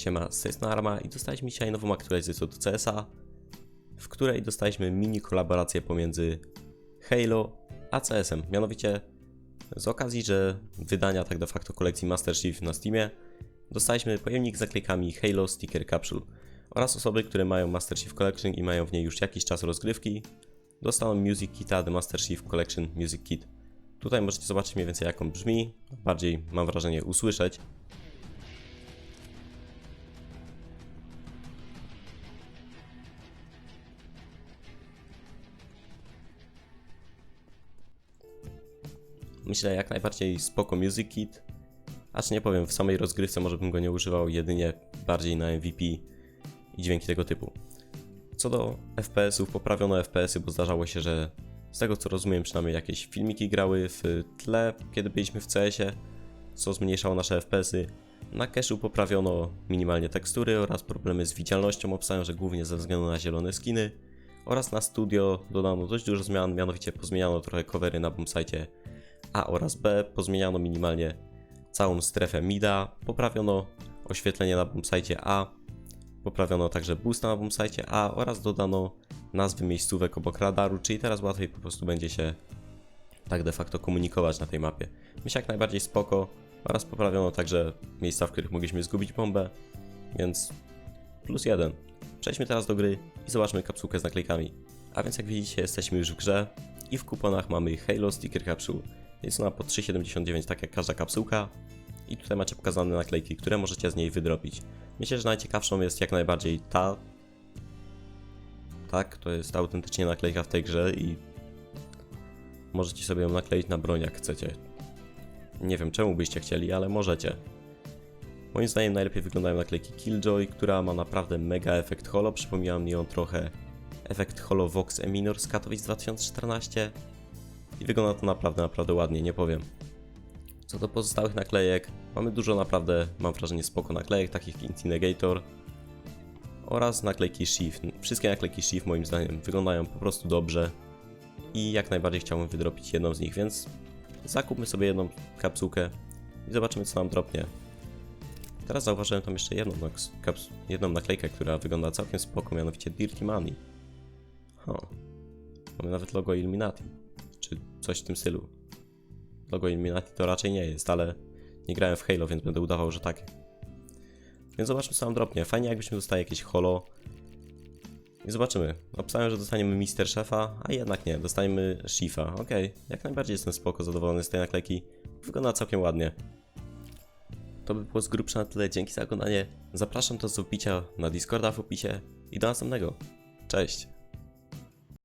Siema, z tej Arma i dostaliśmy dzisiaj nową aktualizację do CSA, w której dostaliśmy mini kolaborację pomiędzy Halo a CS-em. Mianowicie z okazji, że wydania tak de facto kolekcji Master Chief na Steamie, dostaliśmy pojemnik z naklejkami Halo Sticker Capsule oraz osoby, które mają Master Chief Collection i mają w niej już jakiś czas rozgrywki, dostaną Music Kita The Master Chief Collection Music Kit. Tutaj możecie zobaczyć mniej więcej jak on brzmi, bardziej mam wrażenie usłyszeć. Myślę jak najbardziej spoko Music Kit. Acz nie powiem, w samej rozgrywce może bym go nie używał, jedynie bardziej na MVP i dźwięki tego typu. Co do FPS-ów, poprawiono FPS-y, bo zdarzało się, że z tego co rozumiem, przynajmniej jakieś filmiki grały w tle, kiedy byliśmy w CS-ie, co zmniejszało nasze FPS-y. Na cache'u poprawiono minimalnie tekstury oraz problemy z widzialnością, obstawiam, że głównie ze względu na zielone skiny. Oraz na studio dodano dość dużo zmian, mianowicie pozmieniano trochę covery na bombsite A oraz B, pozmieniano minimalnie całą strefę mida, poprawiono oświetlenie na bombsite A, poprawiono także boosta na bombsite A oraz dodano nazwy miejscówek obok radaru, czyli teraz łatwiej po prostu będzie się tak de facto komunikować na tej mapie. Myślę jak najbardziej spoko oraz poprawiono także miejsca, w których mogliśmy zgubić bombę, więc plus jeden. Przejdźmy teraz do gry i zobaczmy kapsułkę z naklejkami. A więc jak widzicie jesteśmy już w grze i w kuponach mamy Halo Sticker Capsule. Jest ona po 3,79 tak jak każda kapsułka i tutaj macie pokazane naklejki, które możecie z niej wydrobić. Myślę, że najciekawszą jest jak najbardziej ta. Tak, to jest autentycznie naklejka w tej grze i możecie sobie ją nakleić na broń jak chcecie. Nie wiem czemu byście chcieli, ale możecie. Moim zdaniem najlepiej wyglądają naklejki Killjoy, która ma naprawdę mega efekt holo. Przypomina mi ją trochę efekt holo Vox Eminor z Katowic 2014 i wygląda to naprawdę, naprawdę ładnie, nie powiem. Co do pozostałych naklejek, mamy dużo naprawdę, mam wrażenie, spoko naklejek, takich Intimidator oraz naklejki Shift. Wszystkie naklejki Shift moim zdaniem wyglądają po prostu dobrze i jak najbardziej chciałbym wydropić jedną z nich, więc zakupmy sobie jedną kapsułkę i zobaczymy co nam dropnie. Teraz zauważyłem tam jeszcze jedną, jedną naklejkę, która wygląda całkiem spoko, mianowicie Dirty Money. Huh. Mamy nawet logo Illuminati, coś w tym stylu. Logo Illuminati to raczej nie jest, ale nie grałem w Halo, więc będę udawał, że tak. Więc zobaczmy co nam dropnie. Fajnie jakbyśmy dostali jakieś holo. I zobaczymy. Obstawiam, że dostaniemy Mister Szefa, a jednak nie, dostaniemy Shifa. Okej, jak najbardziej jestem spoko zadowolony z tej naklejki. Wygląda całkiem ładnie. To by było z grubsza na tyle. Dzięki za oglądanie. Zapraszam do wbicia na Discorda w opisie i do następnego. Cześć!